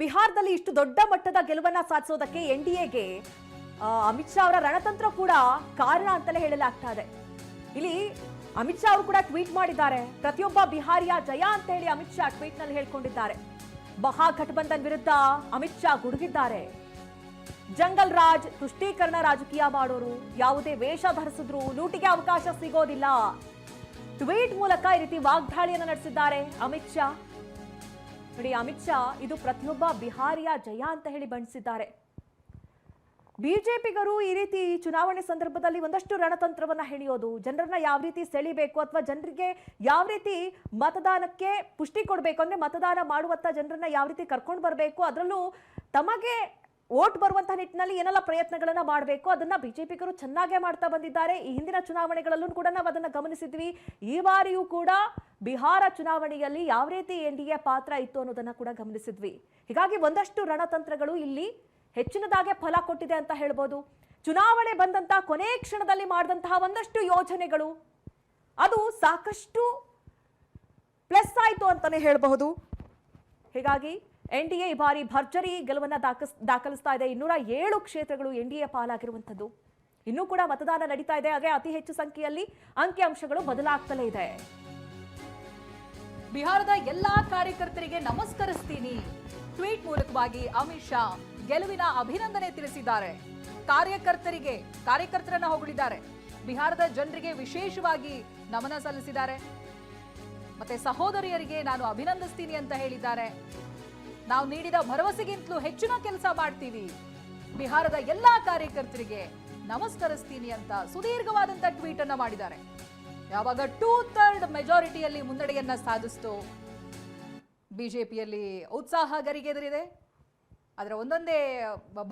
ಬಿಹಾರದಲ್ಲಿ ಇಷ್ಟು ದೊಡ್ಡ ಮಟ್ಟದ ಗೆಲುವನ್ನ ಸಾಧಿಸೋದಕ್ಕೆ ಎನ್ ಡಿ ಎಗೆ ಅಮಿತ್ ಶಾ ಅವರ ರಣತಂತ್ರ ಕೂಡ ಕಾರಣ ಅಂತಲೇ ಹೇಳಲಾಗ್ತಾ ಇದೆ. ಇಲ್ಲಿ ಅಮಿತ್ ಶಾ ಅವರು ಕೂಡ ಟ್ವೀಟ್ ಮಾಡಿದ್ದಾರೆ. ಪ್ರತಿಯೊಬ್ಬ ಬಿಹಾರಿಯ ಜಯ ಅಂತ ಹೇಳಿ ಅಮಿತ್ ಶಾ ಟ್ವೀಟ್ನಲ್ಲಿ ಹೇಳ್ಕೊಂಡಿದ್ದಾರೆ ಮಹಾಗಠಬಂಧನ್ ವಿರುದ್ಧ ಅಮಿತ್ ಶಾ ಗುಡುಗಿದ್ದಾರೆ. ಜಂಗಲ್ ರಾಜ್ ತುಷ್ಟೀಕರಣ ರಾಜಕೀಯ ಮಾಡೋರು, ಯಾವುದೇ ವೇಷ ಧರಿಸಿದ್ರು ಲೂಟಿಗೆ ಅವಕಾಶ ಸಿಗೋದಿಲ್ಲ. ಟ್ವೀಟ್ ಮೂಲಕ ಈ ರೀತಿ ವಾಗ್ದಾಳಿಯನ್ನು ನಡೆಸಿದ್ದಾರೆ ಅಮಿತ್ ಶಾ. ನೋಡಿ ಅಮಿತ್ ಶಾ ಇದು ಪ್ರತಿಯೊಬ್ಬ ಬಿಹಾರಿಯ ಜಯ ಅಂತ ಹೇಳಿ ಬಣ್ಣಿಸಿದ್ದಾರೆ. ಬಿಜೆಪಿಗರು ಈ ರೀತಿ ಚುನಾವಣೆ ಸಂದರ್ಭದಲ್ಲಿ ಒಂದಷ್ಟು ರಣತಂತ್ರವನ್ನ ಹೆಣೆಯೋದು, ಜನರನ್ನ ಯಾವ ರೀತಿ ಸೆಳಿಬೇಕು ಅಥವಾ ಜನರಿಗೆ ಯಾವ ರೀತಿ ಮತದಾನಕ್ಕೆ ಪುಷ್ಟಿ ಕೊಡಬೇಕು ಅಂದ್ರೆ ಮತದಾನ ಮಾಡುವತ್ತ ಜನರನ್ನ ಯಾವ ರೀತಿ ಕರ್ಕೊಂಡು ಬರಬೇಕು, ಅದರಲ್ಲೂ ತಮಗೆ ಓಟ್ ಬರುವಂತಹ ನಿಟ್ಟಿನಲ್ಲಿ ಏನೆಲ್ಲ ಪ್ರಯತ್ನಗಳನ್ನ ಮಾಡಬೇಕು, ಅದನ್ನ ಬಿಜೆಪಿಗರು ಚೆನ್ನಾಗೇ ಮಾಡ್ತಾ ಬಂದಿದ್ದಾರೆ. ಈ ಹಿಂದಿನ ಚುನಾವಣೆಗಳಲ್ಲೂ ಕೂಡ ನಾವು ಅದನ್ನ ಗಮನಿಸಿದ್ವಿ. ಈ ಬಾರಿಯೂ ಕೂಡ ಬಿಹಾರ ಚುನಾವಣೆಯಲ್ಲಿ ಯಾವ ರೀತಿ ಎನ್ ಡಿ ಎ ಪಾತ್ರ ಇತ್ತು ಅನ್ನೋದನ್ನ ಕೂಡ ಗಮನಿಸಿದ್ವಿ. ಹೀಗಾಗಿ ಒಂದಷ್ಟು ರಣತಂತ್ರಗಳು ಇಲ್ಲಿ ಹೆಚ್ಚಿನದಾಗೆ ಫಲ ಕೊಟ್ಟಿದೆ ಅಂತ ಹೇಳ್ಬೋದು. ಚುನಾವಣೆ ಬಂದಂತಹ ಕೊನೆ ಕ್ಷಣದಲ್ಲಿ ಮಾಡಿದಂತಹ ಒಂದಷ್ಟು ಯೋಜನೆಗಳು, ಅದು ಸಾಕಷ್ಟು ಪ್ಲಸ್ ಆಯಿತು ಅಂತಾನೆ ಹೇಳಬಹುದು. ಹೀಗಾಗಿ ಎನ್ ಡಿ ಎ ಈ ಬಾರಿ ಭರ್ಜರಿ ಗೆಲುವನ್ನು ದಾಖಸ್ ದಾಖಲಿಸ್ತಾ ಇದೆ. ಇನ್ನೂರ ಏಳು ಕ್ಷೇತ್ರಗಳು ಎನ್ ಡಿ ಎ ಪಾಲಾಗಿರುವಂಥದ್ದು. ಇನ್ನೂ ಕೂಡ ಮತದಾನ ನಡೀತಾ ಇದೆ. ಹಾಗೆ ಅತಿ ಹೆಚ್ಚು ಸಂಖ್ಯೆಯಲ್ಲಿ ಅಂಕಿಅಂಶಗಳು ಬದಲಾಗ್ತಲೇ ಇದೆ. ಬಿಹಾರದ ಎಲ್ಲಾ ಕಾರ್ಯಕರ್ತರಿಗೆ ನಮಸ್ಕರಿಸ್ತೀನಿ. ಟ್ವೀಟ್ ಮೂಲಕವಾಗಿ ಅಮಿತ್ ಶಾ ಗೆಲುವಿನ ಅಭಿನಂದನೆ ತಿಳಿಸಿದ್ದಾರೆ. ಕಾರ್ಯಕರ್ತರಿಗೆ, ಕಾರ್ಯಕರ್ತರನ್ನ ಹೊಗಳಿದ್ದಾರೆ. ಬಿಹಾರದ ಜನರಿಗೆ ವಿಶೇಷವಾಗಿ ನಮನ ಸಲ್ಲಿಸಿದ್ದಾರೆ. ಮತ್ತೆ ಸಹೋದರಿಯರಿಗೆ ನಾನು ಅಭಿನಂದಿಸ್ತೀನಿ ಅಂತ ಹೇಳಿದ್ದಾರೆ. ನಾವು ನೀಡಿದ ಭರವಸೆಗಿಂತಲೂ ಹೆಚ್ಚಿನ ಕೆಲಸ ಮಾಡ್ತೀವಿ. ಬಿಹಾರದ ಎಲ್ಲಾ ಕಾರ್ಯಕರ್ತರಿಗೆ ನಮಸ್ಕರಿಸ್ತೀನಿ ಅಂತ ಸುದೀರ್ಘವಾದಂತ ಟ್ವೀಟ್ ಅನ್ನ ಮಾಡಿದ್ದಾರೆ. ಯಾವಾಗ ಟೂ ಥರ್ಡ್ ಮೆಜಾರಿಟಿಯಲ್ಲಿ ಮುನ್ನಡೆಯನ್ನ ಸಾಧಿಸ್ತು. ಬಿಜೆಪಿಯಲ್ಲಿ ಉತ್ಸಾಹ ಗರಿಗೆದರಿದೆ ಅದರ ಒಂದೊಂದೇ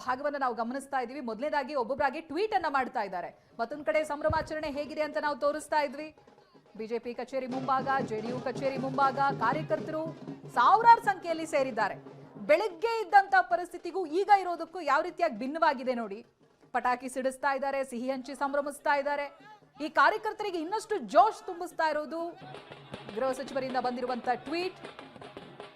ಭಾಗವನ್ನು ನಾವು ಗಮನಿಸ್ತಾ ಇದ್ದೀವಿ. ಮೊದಲನೇದಾಗಿ ಒಬ್ಬೊಬ್ಬರಾಗಿ ಟ್ವೀಟ್ ಅನ್ನ ಮಾಡ್ತಾ ಇದ್ದಾರೆ. ಮತ್ತೊಂದ್ ಕಡೆ ಸಂಭ್ರಮಾಚರಣೆ ಹೇಗಿದೆ ಅಂತ ನಾವು ತೋರಿಸ್ತಾ ಇದ್ವಿ. ಬಿಜೆಪಿ ಕಚೇರಿ ಮುಂಭಾಗ, ಜೆಡಿಯು ಕಚೇರಿ ಮುಂಭಾಗ, ಕಾರ್ಯಕರ್ತರು ಸಾವಿರಾರು ಸಂಖ್ಯೆಯಲ್ಲಿ ಸೇರಿದ್ದಾರೆ. ಬೆಳಗ್ಗೆ ಇದ್ದಂತ ಪರಿಸ್ಥಿತಿಗೂ ಈಗ ಇರೋದಕ್ಕೂ ಯಾವ ರೀತಿಯಾಗಿ ಭಿನ್ನವಾಗಿದೆ ನೋಡಿ. ಪಟಾಕಿ ಸಿಡಿಸ್ತಾ ಇದ್ದಾರೆ, ಸಿಹಿ ಹಂಚಿ ಸಂಭ್ರಮಿಸ್ತಾ ಇದ್ದಾರೆ. ಈ ಕಾರ್ಯಕರ್ತರಿಗೆ ಇನ್ನಷ್ಟು ಜೋಶ್ ತುಂಬಿಸ್ತಾ ಇರೋದು ಗೃಹ ಸಚಿವರಿಂದ ಬಂದಿರುವಂತ ಟ್ವೀಟ್.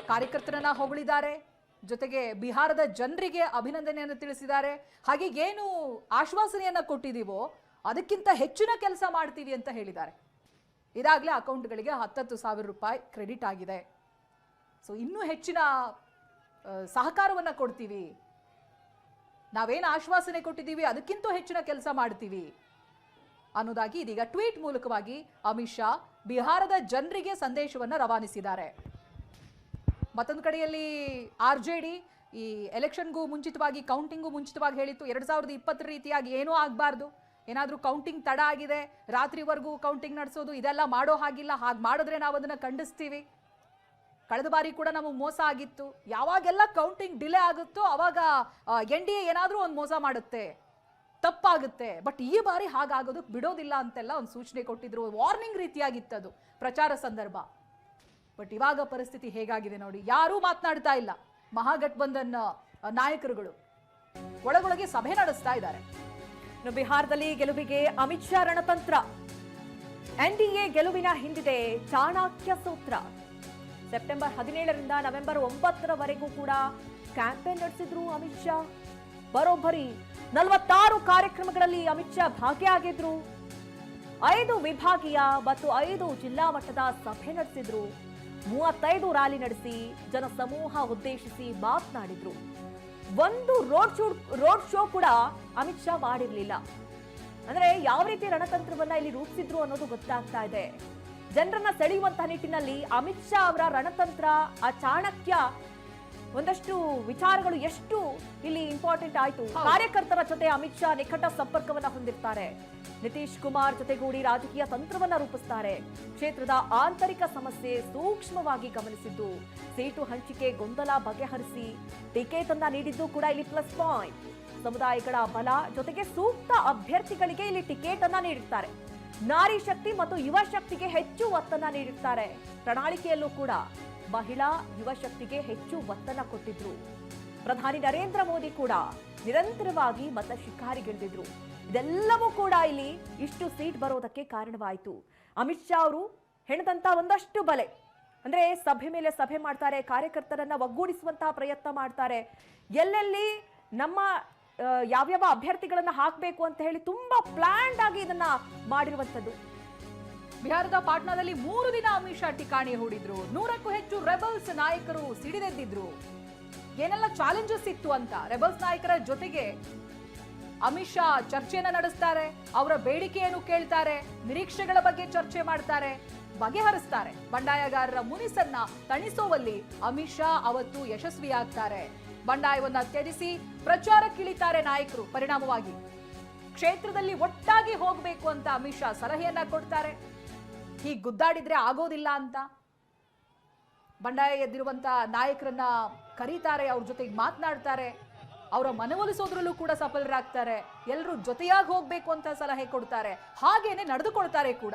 ಕಾರ್ಯಕರ್ತರನ್ನ ಹೊಗಳಿದ್ದಾರೆ. ಜೊತೆಗೆ ಬಿಹಾರದ ಜನರಿಗೆ ಅಭಿನಂದನೆಯನ್ನು ತಿಳಿಸಿದ್ದಾರೆ. ಹಾಗೆ ಏನು ಆಶ್ವಾಸನೆಯನ್ನ ಕೊಟ್ಟಿದೀವೋ ಅದಕ್ಕಿಂತ ಹೆಚ್ಚಿನ ಕೆಲಸ ಮಾಡ್ತೀವಿ ಅಂತ ಹೇಳಿದ್ದಾರೆ. ಇದಾಗಲೇ ಅಕೌಂಟ್ಗಳಿಗೆ ಹತ್ತತ್ತು ಸಾವಿರ ರೂಪಾಯಿ ಕ್ರೆಡಿಟ್ ಆಗಿದೆ. ಸೊ, ಇನ್ನೂ ಹೆಚ್ಚಿನ ಸಹಕಾರವನ್ನ ಕೊಡ್ತೀವಿ. ನಾವೇನು ಆಶ್ವಾಸನೆ ಕೊಟ್ಟಿದ್ದೀವಿ, ಅದಕ್ಕಿಂತ ಹೆಚ್ಚಿನ ಕೆಲಸ ಮಾಡ್ತೀವಿ. ಅನ್ನೋದಾಗಿ ಇದೀಗ ಟ್ವೀಟ್ ಮೂಲಕವಾಗಿ ಅಮಿತ್ ಶಾ ಬಿಹಾರದ ಜನರಿಗೆ ಸಂದೇಶವನ್ನು ರವಾನಿಸಿದ್ದಾರೆ. ಮತ್ತೊಂದು ಕಡೆಯಲ್ಲಿ ಆರ್ ಜೆ ಡಿ ಈ ಎಲೆಕ್ಷನ್ಗೂ ಮುಂಚಿತವಾಗಿ ಕೌಂಟಿಂಗ್ಗೂ ಮುಂಚಿತವಾಗಿ ಹೇಳಿತ್ತು. ಎರಡ್ ಸಾವಿರದ ಇಪ್ಪತ್ತರ ರೀತಿಯಾಗಿ ಏನೂ ಆಗಬಾರ್ದು. ಏನಾದರೂ ಕೌಂಟಿಂಗ್ ತಡ ಆಗಿದೆ, ರಾತ್ರಿವರೆಗೂ ಕೌಂಟಿಂಗ್ ನಡೆಸೋದು, ಇದೆಲ್ಲ ಮಾಡೋ ಹಾಗಿಲ್ಲ. ಹಾಗೆ ಮಾಡಿದ್ರೆ ನಾವು ಅದನ್ನು ಖಂಡಿಸ್ತೀವಿ. ಕಳೆದ ಬಾರಿ ಕೂಡ ನಮಗೆ ಮೋಸ ಆಗಿತ್ತು. ಯಾವಾಗೆಲ್ಲ ಕೌಂಟಿಂಗ್ ಡಿಲೇ ಆಗುತ್ತೋ ಅವಾಗ ಎನ್ ಡಿ ಎ ಏನಾದರೂ ಒಂದು ಮೋಸ ಮಾಡುತ್ತೆ. ತಪ್ಪಾಗುತ್ತೆ. ಬಟ್ ಈ ಬಾರಿ ಹಾಗಾಗೋದಕ್ಕೆ ಬಿಡೋದಿಲ್ಲ ಅಂತೆಲ್ಲ ಒಂದು ಸೂಚನೆ ಕೊಟ್ಟಿದ್ರು. ವಾರ್ನಿಂಗ್ ರೀತಿಯಾಗಿತ್ತದು ಪ್ರಚಾರ ಸಂದರ್ಭ. ಬಟ್ ಇವಾಗ ಪರಿಸ್ಥಿತಿ ಹೇಗಾಗಿದೆ ನೋಡಿ. ಯಾರೂ ಮಾತನಾಡ್ತಾ ಇಲ್ಲ. ಮಹಾಗಠಬಂಧನ್ ನಾಯಕರುಗಳು ಒಳಗೊಳಗೆ ಸಭೆ ನಡೆಸ್ತಾ ಇದ್ದಾರೆ. ಬಿಹಾರದಲ್ಲಿ ಗೆಲುವಿಗೆ ಅಮಿತ್ ಶಾ ರಣತಂತ್ರ. ಎನ್ಡಿಎ ಗೆಲುವಿನ ಹಿಂದಿದೆ ಚಾಣಾಕ್ಯ ಸೂತ್ರ. ಸೆಪ್ಟೆಂಬರ್ ಹದಿನೇಳರಿಂದ ನವೆಂಬರ್ ಒಂಬತ್ತರವರೆಗೂ ಕೂಡ ಕ್ಯಾಂಪೇನ್ ನಡೆಸಿದ್ರು ಅಮಿತ್ ಶಾ. ಬರೋಬ್ಬರಿ. ನಲವತ್ತಾರು ಕಾರ್ಯಕ್ರಮಗಳಲ್ಲಿ ಅಮಿತ್ ಶಾ ಭಾಗಿಯಾಗಿದ್ರು. ಐದು ವಿಭಾಗೀಯ ಮತ್ತು ಐದು ಜಿಲ್ಲಾ ಮಟ್ಟದ ಸಭೆ ನಡೆಸಿದ್ರು. ಮೂವತ್ತೈದು ರ್ಯಾಲಿ ನಡೆಸಿ ಜನಸಮೂಹ ಉದ್ದೇಶಿಸಿ ಮಾತನಾಡಿದ್ರು. ಒಂದು ರೋಡ್ ಶೋ ರೋಡ್ ಶೋ ಕೂಡ ಅಮಿತ್ ಶಾ ಮಾಡಿರಲಿಲ್ಲ. ಅಂದ್ರೆ ಯಾವ ರೀತಿ ರಣತಂತ್ರವನ್ನ ಇಲ್ಲಿ ರೂಪಿಸಿದ್ರು ಅನ್ನೋದು ಗೊತ್ತಾಗ್ತಾ ಇದೆ. ಜನರನ್ನ ಸೆಳೆಯುವಂತಹ ನಿಟ್ಟಿನಲ್ಲಿ ಅಮಿತ್ ಶಾ ಅವರ ರಣತಂತ್ರ ಆ ಚಾಣಕ್ಯ ಒಂದಷ್ಟು ವಿಚಾರಗಳು ಎಷ್ಟು ಇಲ್ಲಿ ಇಂಪಾರ್ಟೆಂಟ್ ಆಯ್ತು. ಕಾರ್ಯಕರ್ತರ ಜೊತೆ ಅಮಿತ್ ಶಾ ನಿಕಟ ಸಂಪರ್ಕವನ್ನ ಹೊಂದಿರ್ತಾರೆ. ನಿತೀಶ್ ಕುಮಾರ್ ಜೊತೆಗೂಡಿ ರಾಜಕೀಯ ತಂತ್ರವನ್ನ ರೂಪಿಸ್ತಾರೆ. ಕ್ಷೇತ್ರದ ಆಂತರಿಕ ಸಮಸ್ಯೆ ಸೂಕ್ಷ್ಮವಾಗಿ ಗಮನಿಸಿದ್ದು. ಸೀಟು ಹಂಚಿಕೆ ಗೊಂದಲ ಬಗೆಹರಿಸಿ ಟಿಕೆಟ್ ಅನ್ನ ನೀಡಿದ್ದು ಕೂಡ ಇಲ್ಲಿ ಪ್ಲಸ್ ಪಾಯಿಂಟ್ ಸಮುದಾಯಗಳ ಬಲ ಜೊತೆಗೆ ಸೂಕ್ತ ಅಭ್ಯರ್ಥಿಗಳಿಗೆ ಇಲ್ಲಿ ಟಿಕೆಟ್ ಅನ್ನ ನೀಡಿರ್ತಾರೆ. ನಾರಿ ಶಕ್ತಿ ಮತ್ತು ಯುವ ಶಕ್ತಿಗೆ ಹೆಚ್ಚು ಒತ್ತನ್ನ ನೀಡುತ್ತಾರೆ ಪ್ರಣಾಳಿಕೆಯಲ್ಲೂ ಕೂಡ. ಮಹಿಳಾ ಯುವಶಕ್ತಿಗೆ ಹೆಚ್ಚು ಒತ್ತನ್ನ ಕೊಟ್ಟಿದ್ರು. ಪ್ರಧಾನಿ ನರೇಂದ್ರ ಮೋದಿ ಕೂಡ ನಿರಂತರವಾಗಿ ಮತ ಶಿಕಾರಿಗಿಳಿದಿದ್ರು. ಇದೆಲ್ಲವೂ ಕೂಡ ಇಲ್ಲಿ ಇಷ್ಟು ಸೀಟ್ ಬರೋದಕ್ಕೆ ಕಾರಣವಾಯಿತು. ಅಮಿತ್ ಶಾ ಅವರು ಹೆಣದಂತ ಒಂದಷ್ಟು ಬಲೆ. ಅಂದ್ರೆ ಸಭೆ ಮೇಲೆ ಸಭೆ ಮಾಡ್ತಾರೆ, ಕಾರ್ಯಕರ್ತರನ್ನ ಒಗ್ಗೂಡಿಸುವಂತಹ ಪ್ರಯತ್ನ ಮಾಡ್ತಾರೆ. ಎಲ್ಲೆಲ್ಲಿ ನಮ್ಮ ಯಾವ್ಯಾವ ಅಭ್ಯರ್ಥಿಗಳನ್ನ ಹಾಕಬೇಕು ಅಂತ ಹೇಳಿ ತುಂಬಾ ಪ್ಲಾನ್ಡ್ ಆಗಿ ಇದನ್ನ ಮಾಡಿರುವಂತದ್ದು ಬಿಹಾರದ ಪಾಟ್ನಾದಲ್ಲಿ ಮೂರು ದಿನ ಅಮಿತ್ ಶಾ ಠಿಕಾಣಿ ಹೂಡಿದ್ರು. ನೂರಕ್ಕೂ ಹೆಚ್ಚು ರೆಬಲ್ಸ್ ನಾಯಕರು ಸಿಡಿದೆದ್ದಿದ್ರು. ಏನೆಲ್ಲ ಚಾಲೆಂಜಸ್ ಇತ್ತು ಅಂತ? ರೆಬಲ್ಸ್ ನಾಯಕರ ಜೊತೆಗೆ ಅಮಿತ್ ಶಾ ಚರ್ಚೆಯನ್ನ ನಡೆಸ್ತಾರೆ, ಅವರ ಬೇಡಿಕೆಯನ್ನು ಕೇಳ್ತಾರೆ, ನಿರೀಕ್ಷೆಗಳ ಬಗ್ಗೆ ಚರ್ಚೆ ಮಾಡ್ತಾರೆ, ಬಗೆಹರಿಸ್ತಾರೆ. ಬಂಡಾಯಗಾರರ ಮುನಿಸನ್ನ ತಣಿಸೋವಲ್ಲಿ ಅಮಿತ್ ಶಾ ಅವತ್ತು ಯಶಸ್ವಿಯಾಗ್ತಾರೆ. ಬಂಡಾಯವನ್ನ ತ್ಯಜಿಸಿ ಪ್ರಚಾರಕ್ಕಿಳಿತಾರೆ ನಾಯಕರು, ಪರಿಣಾಮವಾಗಿ. ಕ್ಷೇತ್ರದಲ್ಲಿ ಒಟ್ಟಾಗಿ ಹೋಗಬೇಕು ಅಂತ ಅಮಿತ್ ಶಾ ಸಲಹೆಯನ್ನ ಕೊಡ್ತಾರೆ. ಹೀಗೆ ಗುದ್ದಾಡಿದ್ರೆ ಆಗೋದಿಲ್ಲ ಅಂತ? ಬಂಡಾಯ ಎದ್ದಿರುವಂತ ನಾಯಕರನ್ನ ಕರೀತಾರೆ, ಅವ್ರ ಜೊತೆಗೆ ಮಾತನಾಡ್ತಾರೆ, ಅವರ ಮನವೊಲಿಸೋದ್ರಲ್ಲೂ ಕೂಡ ಸಫಲರಾಗ್ತಾರೆ ಎಲ್ಲರೂ ಜೊತೆಯಾಗಿ ಹೋಗ್ಬೇಕು ಅಂತ ಸಲಹೆ ಕೊಡ್ತಾರೆ, ಹಾಗೇನೆ ನಡೆದುಕೊಳ್ತಾರೆ ಕೂಡ.